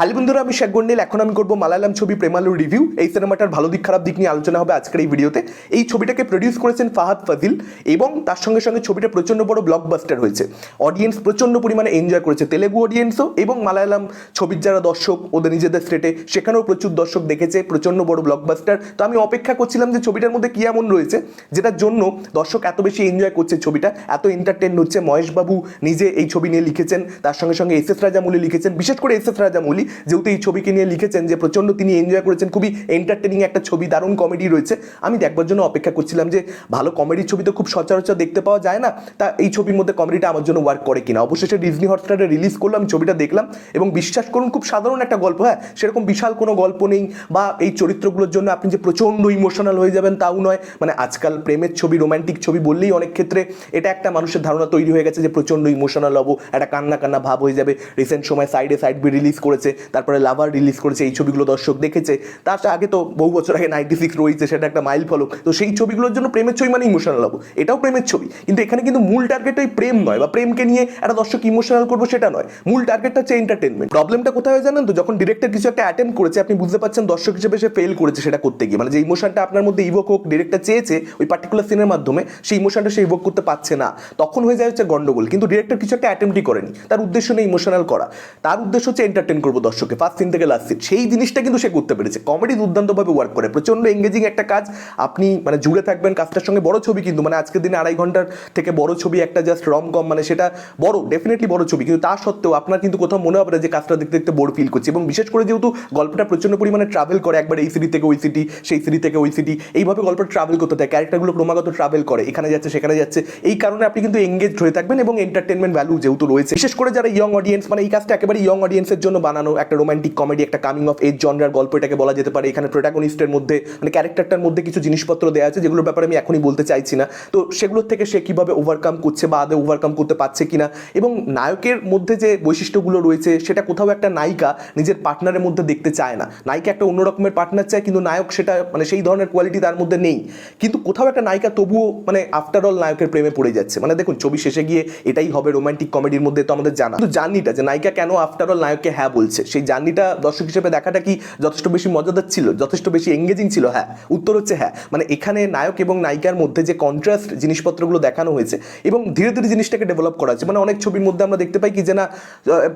হালি বন্ধুরা, আমি শেখ গন্ডেল। এখন আমি করব মালায়ালাম ছবি প্রেমালু রিভিউ এই সিনেমাটার ভালো দিক, খারাপ দিক নিয়ে আলোচনা হবে আজকের এই ভিডিওতে। এই ছবিটাকে প্রডিউস করেছেন ফাহাদ ফাজিল এবং তার সঙ্গে সঙ্গে ছবিটা প্রচণ্ড বড় ব্লকবাস্টার হয়েছে। অডিয়েন্স প্রচণ্ড পরিমাণে এনজয় করেছে তেলেগু অডিয়েন্সও এবং মালায়ালাম ছবির যারা দর্শক, ওদের নিজেদের স্টেটে সেখানেও প্রচুর দর্শক দেখেছে, প্রচণ্ড বড় ব্লকবাস্টার তো আমি অপেক্ষা করছিলাম যে ছবিটার মধ্যে কী এমন রয়েছে, যেটার জন্য দর্শক এত বেশি এনজয় করছে ছবিটা, এত এন্টারটেন হচ্ছে। মহেশবাবু নিজে এই ছবি নিয়ে লিখেছেন, তার সঙ্গে সঙ্গে এস এস রাজামৌলি লিখেছেন, বিশেষ করে এস এস রাজামৌলি। যেহেতু এই ছবিকে নিয়ে লিখেছেন যে প্রচণ্ড তিনি এনজয় করেছেন, খুবই এন্টারটেনিং একটা ছবি, দারুণ কমেডি রয়েছে। আমি দেখবার জন্য অপেক্ষা করছিলাম যে ভালো কমেডির ছবি তো খুব সচরাচর দেখতে পাওয়া যায় না, তা এই ছবির মধ্যে কমেডিটা আমার জন্য ওয়ার্ক করে কিনা? অবশেষে ডিজনি হটস্টারে রিলিজ করলাম, ছবিটা দেখলাম এবং বিশ্বাস করুন, খুব সাধারণ একটা গল্প হ্যাঁ সেরকম বিশাল কোনো গল্প নেই বা এই চরিত্রগুলোর জন্য আপনি যে প্রচণ্ড ইমোশনাল হয়ে যাবেন তাও নয়। মানে আজকাল প্রেমের ছবি রোমান্টিক ছবি বললেই অনেক ক্ষেত্রে এটা একটা মানুষের ধারণা তৈরি হয়ে গেছে যে প্রচণ্ড ইমোশনাল হব, একটা কান্না কান্না ভাব হয়ে যাবে। রিসেন্ট সময় সাইডে সাইড বি রিলিজ করেছে তারপরে লাভার রিলিজ করেছে, এই ছবিগুলো দর্শক দেখেছে। তার আগে তো বহু বছর আগে নাইনটি সিক্স রয়েছে, সেটা একটা মাইল ফলক তো সেই ছবিগুলোর জন্য প্রেমের ছবি মানে ইমোশনাল হব এটাও প্রেমের ছবি। কিন্তু এখানে কিন্তু মূল টার্গেট ওই প্রেম নয়, বা প্রেমকে নিয়ে একটা দর্শক ইমোশনাল করব সেটা নয়। মূল টার্গেটটা হচ্ছে এন্টারটেনমেন্ট প্রবলেমটা কোথায় হয় জানেন তো? যখন ডিরেক্টর কিছু একটা অ্যাটেম্প করেছে, আপনি বুঝতে পারছেন দর্শক হিসেবে সে ফেল করেছে সেটা করতে গিয়ে। মানে যে ইমোশনটা আপনার মধ্যে ইভোক হোক ডিরেক্টর চেয়েছে ওই পার্টিকুলার সিনের মাধ্যমে, সেই ইমোশনটা সে ইভোক করতে পারছে না। তখন হয়ে যায় হচ্ছে গন্ডগোল। কিন্তু ডিরেক্টর কিছু একটা অ্যাটেম্পটি করেনি। তার উদ্দেশ্য নেই ইমোশনাল করা। তার উদ্দেশ্য হচ্ছে এন্টারটেন করব। দর্শককে ফার্স্ট সিন থেকে লাস্ট সিন সেই জিনিসটা কিন্তু সে করতে পেরেছে। কমেডি দুর্দান্তভাবে ওয়ার্ক করে প্রচণ্ড এঙ্গেজিং একটা কাজ। আপনি মানে জুড়ে থাকবেন কাজটার সঙ্গে, বড় ছবি কিন্তু মানে আজকের দিনে আড়াই ঘণ্টার থেকে বড় ছবি একটা জাস্ট রম কম মানে সেটা বড় ডেফিনেটলি বড় ছবি। কিন্তু তা সত্ত্বেও আপনার কিন্তু কোথাও মনে হবে না যে কাজটা দেখতে দেখতে বোর ফিল করছে। এবং বিশেষ করে যেহেতু গল্পটা প্রচণ্ড পরিমাণে ট্রাভেল করে, একবার এই সিটি থেকে ওই সিটি সেই সিটি থেকে ওই সিটি এইভাবে গল্পটা ট্রাভেল করতে থাকে। ক্যারেক্টারগুলো ক্রমাগত ট্রাভেল করে, এখানে যাচ্ছে, সেখানে যাচ্ছে। এই কারণে আপনি কিন্তু এঙ্গেজ হয়ে থাকবেন এবং এন্টারটেনমেন্ট ভ্যালু যেহেতু রয়েছে। বিশেষ করে যারা ইয়ং অডিয়েন্স মানে এই কাজটা একেবারে ইয়ং অডিয়েন্সের জন্য বানানো একটা রোমান্টিক কমেডি একটা কামিং অফ এজ জনরার গল্প এটাকে বলা যেতে পারে। এখানে প্রোটাগনিস্টের মধ্যে মানে ক্যারেক্টারটার মধ্যে কিছু জিনিসপত্র দেওয়া আছে, যেগুলোর ব্যাপারে আমি এখনই বলতে চাইছি না। তো সেগুলোর থেকে সে কীভাবে ওভারকাম করছে বা আদৌ ওভারকাম করতে পারছে কিনা? এবং নায়কের মধ্যে যে বৈশিষ্ট্যগুলো রয়েছে, সেটা কোথাও একটা নায়িকা নিজের পার্টনারের মধ্যে দেখতে চায় না। নায়িকা একটা অন্য রকমের পার্টনার চায়, কিন্তু নায়ক সেটা মানে সেই ধরনের কোয়ালিটি তার মধ্যে নেই। কিন্তু কোথাও একটা নায়িকা তবুও মানে আফটার অল নায়কের প্রেমে পড়ে যাচ্ছে। মানে দেখুন, ছবি শেষে গিয়ে এটাই হবে রোমান্টিক কমেডির মধ্যে তো আমাদের জানা। কিন্তু জার্নিটা যে নায়িকা কেন আফটার অল নায়ককে হ্যাঁ বলছে? সেই জার্নিটা দর্শক হিসেবে দেখাটা কি যথেষ্ট বেশি মজাদার ছিল? যথেষ্ট বেশি এঙ্গেজিং ছিল? হ্যাঁ উত্তর হচ্ছে হ্যাঁ। মানে এখানে নায়ক এবং নায়িকার মধ্যে যে কন্ট্রাস্ট জিনিসপত্রগুলো দেখানো হয়েছে এবং ধীরে ধীরে জিনিসটাকে ডেভেলপ করা হয়েছে মানে অনেক ছবির মধ্যে আমরা দেখতে পাই কি যে না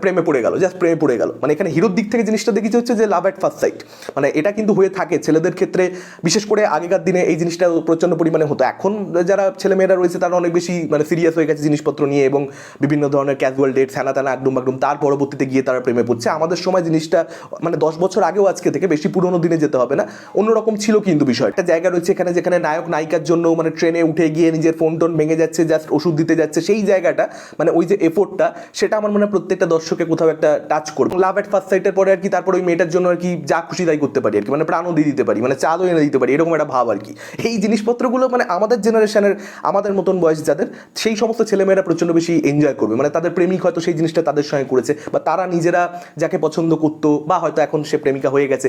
প্রেমে পড়ে গেল জাস্ট প্রেমে পড়ে গেল। মানে এখানে হিরোর দিক থেকে জিনিসটা দেখেছি হচ্ছে যে লাভ অ্যাট ফার্স্ট সাইট মানে এটা কিন্তু হয়ে থাকে ছেলেদের ক্ষেত্রে। বিশেষ করে আগেকার দিনে এই জিনিসটা প্রচণ্ড পরিমাণে হতো। এখন যারা ছেলেমেয়েরা রয়েছে তারা অনেক বেশি মানে সিরিয়াস হয়ে গেছে জিনিসপত্র নিয়ে এবং বিভিন্ন ধরনের ক্যাজুয়াল ডেট হ্যানা ত্যানা একদম একদম তার পরবর্তীতে গিয়ে তারা প্রেমে পড়ছে। আমাদের সময় জিনিসটা মানে দশ বছর আগেও আজকে থেকে বেশি পুরোনো দিনে যেতে হবে না। অন্যরকম ছিল কিন্তু বিষয় একটা জায়গা রয়েছে এখানে যেখানে নায়ক নায়িকার জন্য মানে ট্রেনে উঠে গিয়ে নিজের ফোন টোন ভেঙে যাচ্ছে জাস্ট ওষুধ দিতে যাচ্ছে, সেই জায়গাটা মানে ওই যে এফোর্টটা সেটা আমার মনে হয় প্রত্যেকটা দর্শকে কোথাও একটা টাচ করবে। লাভ অ্যাট ফার্স্ট সাইটের পরে আর কি তারপর ওই মেয়েটার জন্য আর কি যা খুশি তাই করতে পারি আর কি মানে প্রাণও দিয়ে দিতে পারি মানে চাঁদও এনে দিতে পারি, এরকম একটা ভাব আর কি। এই জিনিসপত্রগুলো মানে আমাদের জেনারেশনের আমাদের মতন বয়স যাদের, সেই সমস্ত ছেলেমেয়েরা প্রচণ্ড বেশি এনজয় করবে। মানে তাদের প্রেমিক হয়তো সেই জিনিসটা তাদের সঙ্গে করেছে, বা তারা নিজেরা যাকে পছন্দ করতো বা হয়তো এখন সে প্রেমিকা হয়ে গেছে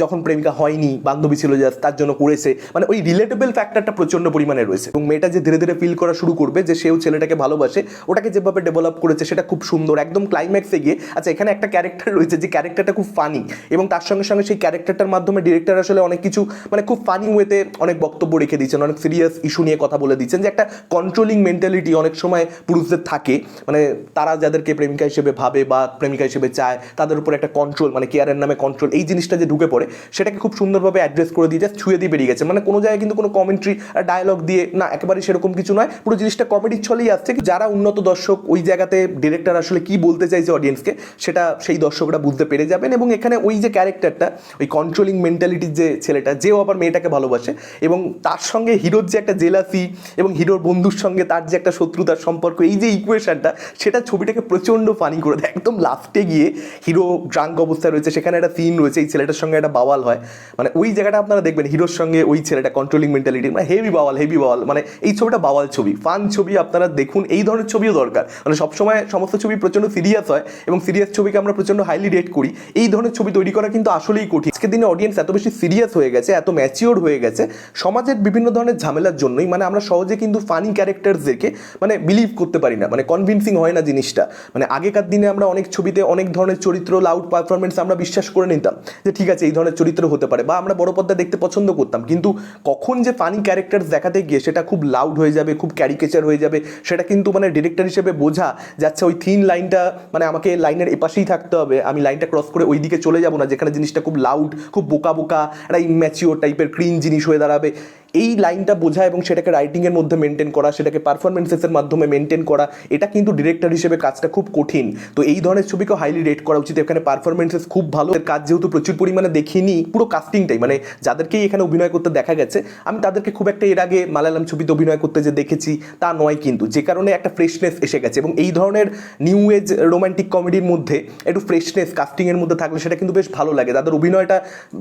যখন প্রেমিকা হয়নি, বান্ধবী ছিল জাস্ট তার জন্য করেছে মানে ওই রিলেটেবল ফ্যাক্টরটা প্রচণ্ড পরিমাণে রয়েছে। এবং মেয়েটা যে ধীরে ধীরে ফিল করা শুরু করবে যে সেও ছেলেটাকে ভালোবাসে, ওটাকে যেভাবে ডেভেলপ করেছে সেটা খুব সুন্দর, একদম ক্লাইম্যাক্সে গিয়ে আচ্ছা এখানে একটা ক্যারেক্টার রয়েছে যে ক্যারেক্টারটা খুব ফানি এবং তার সঙ্গে সঙ্গে সেই ক্যারেক্টারটার মাধ্যমে ডিরেক্টর আসলে অনেক কিছু মানে খুব ফানি ওয়েতে অনেক বক্তব্য রেখে দিয়েছেন, অনেক সিরিয়াস ইস্যু নিয়ে কথা বলে দিচ্ছেন যে একটা কন্ট্রোলিং মেন্টালিটি অনেক সময় পুরুষদের থাকে মানে তারা যাদেরকে প্রেমিকা হিসেবে ভাবে বা প্রেমিকা হিসেবে চায় তাদের উপর একটা কন্ট্রোল মানে কেয়ারের নামে কন্ট্রোল এই জিনিসটা যে ঢুকে পড়ে, সেটাকে খুব সুন্দরভাবে অ্যাড্রেস করে দিয়ে জাস্ট ছুঁয়ে দিয়ে বেরিয়ে গেছে। মানে কোনো জায়গায় কিন্তু কোনো কমেন্ট্রি ডায়লগ দিয়ে, না, একেবারে সেরকম কিছু নয়। পুরো জিনিসটা কমেডির ছলেই আসছে। যারা উন্নত দর্শক, ওই জায়গাতে ডিরেক্টর আসলে কি বলতে চাইছে অডিয়েন্সকে সেটা সেই দর্শকরা বুঝতে পেরে যাবেন। এবং এখানে ওই যে ক্যারেক্টারটা ওই কন্ট্রোলিং মেন্টালিটির যে ছেলেটা, যেও আবার মেয়েটাকে ভালোবাসে। এবং তার সঙ্গে হিরোর যে একটা জেলাসি এবং হিরোর বন্ধুর সঙ্গে তার যে একটা শত্রুতার সম্পর্ক, এই যে ইকুয়েশনটা সেটা ছবিটাকে প্রচণ্ড ফানি করে দেয়। একদম লাস্টে গিয়ে হিরো ড্রাঙ্ক অবস্থায় রয়েছে, সেখানে একটা সিন রয়েছে, এই ছেলেটার সঙ্গে একটা বাওয়াল হয়। মানে ওই জায়গাটা আপনারা দেখবেন, হিরোর সঙ্গে ওই ছেলেটা কন্ট্রোলিং মেন্টালিটি মানে হেভি বাওয়াল হেভি বাওয়াল মানে এই ছবিটা বাওয়াল ছবি ফান ছবি আপনারা দেখুন, এই ধরনের ছবিও দরকার। মানে সবসময় সমস্ত ছবি প্রচণ্ড সিরিয়াস হয় এবং সিরিয়াস ছবিকে আমরা প্রচণ্ড হাইলি রেট করি। এই ধরনের ছবি তৈরি করা কিন্তু আসলেই কঠিন। আজকের দিনে অডিয়েন্স এত বেশি সিরিয়াস হয়ে গেছে, এত ম্যাচিওর হয়ে গেছে, সমাজের বিভিন্ন ধরনের ঝামেলার জন্যই মানে আমরা সহজে কিন্তু ফানি ক্যারেক্টারসদেরকে মানে বিলিভ করতে পারি না। মানে কনভিনসিং হয় না জিনিসটা। মানে আগেকার দিনে আমরা অনেক ছবিতে অনেক ধরনের চরিত্র লাউড পারফরমেন্স আমরা বিশ্বাস করে নিতাম যে ঠিক আছে, এই ধরনের চরিত্র হতে পারে বা আমরা বড় পর্দা দেখতে পছন্দ করতাম। কিন্তু কখন যে ফানি ক্যারেক্টার দেখাতে গিয়ে সেটা খুব লাউড হয়ে যাবে, খুব ক্যারিকেচার হয়ে যাবে, সেটা কিন্তু মানে ডিরেক্টর হিসেবে বোঝা যাচ্ছে ওই থিন লাইনটা মানে আমাকে লাইনের এপাশেই থাকতে হবে, আমি লাইনটা ক্রস করে ওই দিকে চলে যাব না, যেখানে জিনিসটা খুব লাউড খুব বোকা বোকা, একটা ইম্যাচিওর টাইপের ক্রিন জিনিস হয়ে দাঁড়াবে। এই লাইনটা বোঝা এবং সেটাকে রাইটিংয়ের মধ্যে মেনটেন করা, সেটাকে পারফরমেন্সেসের মাধ্যমে মেনটেন করা, এটা কিন্তু ডিরেক্টর হিসেবে কাজটা খুব কঠিন। তো এই ধরনের ছবিকে হাইলি রেট করা উচিত। এখানে পারফরমেন্সেস খুব ভালো। কাজ যেহেতু প্রচুর পরিমাণে দেখিনি, পুরো কাস্টিংটাই মানে যাদেরকেই এখানে অভিনয় করতে দেখা গেছে, আমি তাদেরকে খুব একটা এর আগে মালায়ালাম ছবিতে অভিনয় করতে যে দেখেছি, তা নয় কিন্তু। যে কারণে একটা ফ্রেশনেস এসে গেছে এবং এই ধরনের নিউ এজ রোমান্টিক কমেডির মধ্যে একটু ফ্রেশনেস কাস্টিংয়ের মধ্যে থাকলে সেটা কিন্তু বেশ ভালো লাগে। তাদের অভিনয়টা,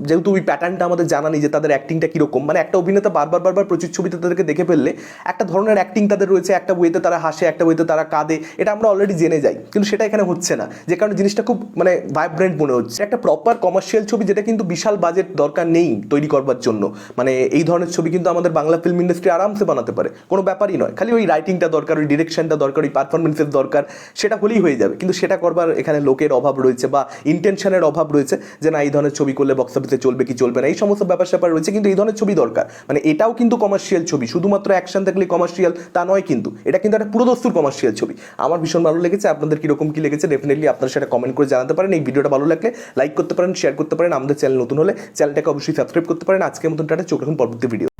যেহেতু ওই প্যাটার্নটা আমাদের জানা নেই যে তাদের অ্যাক্টিংটা কীরকম মানে একটা অভিনেতা বারবার বারবার প্রচুর ছবিতে তাদেরকে দেখে ফেললে একটা ধরনের অ্যাক্টিং তাদের রয়েছে, একটা ওয়েতে তারা হাসে, একটা ওয়েতে তারা কাঁদে, এটা আমরা অলরেডি জেনে যাই। কিন্তু সেটা এখানে হচ্ছে না। যে কারণে জিনিসটা খুব মানে ভাইব্রেন্ট মনে হচ্ছে। একটা প্রপার কমার্শিয়াল ছবি যেটা কিন্তু বিশাল বাজেট দরকার নেই তৈরি করবার জন্য। মানে এই ধরনের ছবি কিন্তু আমাদের বাংলা ফিল্ম ইন্ডাস্ট্রি আরামসে বানাতে পারে। কোনো ব্যাপারই নয়। খালি ওই রাইটিংটা দরকার, ওই ডিরেকশনটা দরকার, ওই পারফরমেন্সের দরকার, সেটা হলেই হয়ে যাবে। কিন্তু সেটা করবার এখানে লোকের অভাব রয়েছে বা ইন্টেনশনের অভাব রয়েছে যে না, এই ধরনের ছবি করলে বক্স অফিসে চলবে কি চলবে না, এই সমস্ত ব্যাপার স্যাপার রয়েছে। কিন্তু এই ধরনের ছবি দরকার। মানে এটাও কিন্তু কমার্শিয়াল ছবি। শুধুমাত্র অ্যাকশন থাকলে কমার্শিয়াল তা নয় কিন্তু। এটা কিন্তু একটা পুরোদস্তুর কমার্শিয়াল ছবি। আমার ভীষণ ভালো লেগেছে, আপনাদের কীরকম কী লেগেছে ডেফিনেটলি আপনারা সেটা কমেন্ট করে জানাতে পারেন। এই ভিডিওটা ভালো লাগলে লাইক করতে পারেন শেয়ার করতে পারেন। আমাদের চ্যানেল নতুন হলে চ্যানেলটাকে অবশ্যই সাবস্ক্রাইব করতে পারেন। আজকের মতন টাটা, চোখ রাখুন, পরবর্তী ভিডিও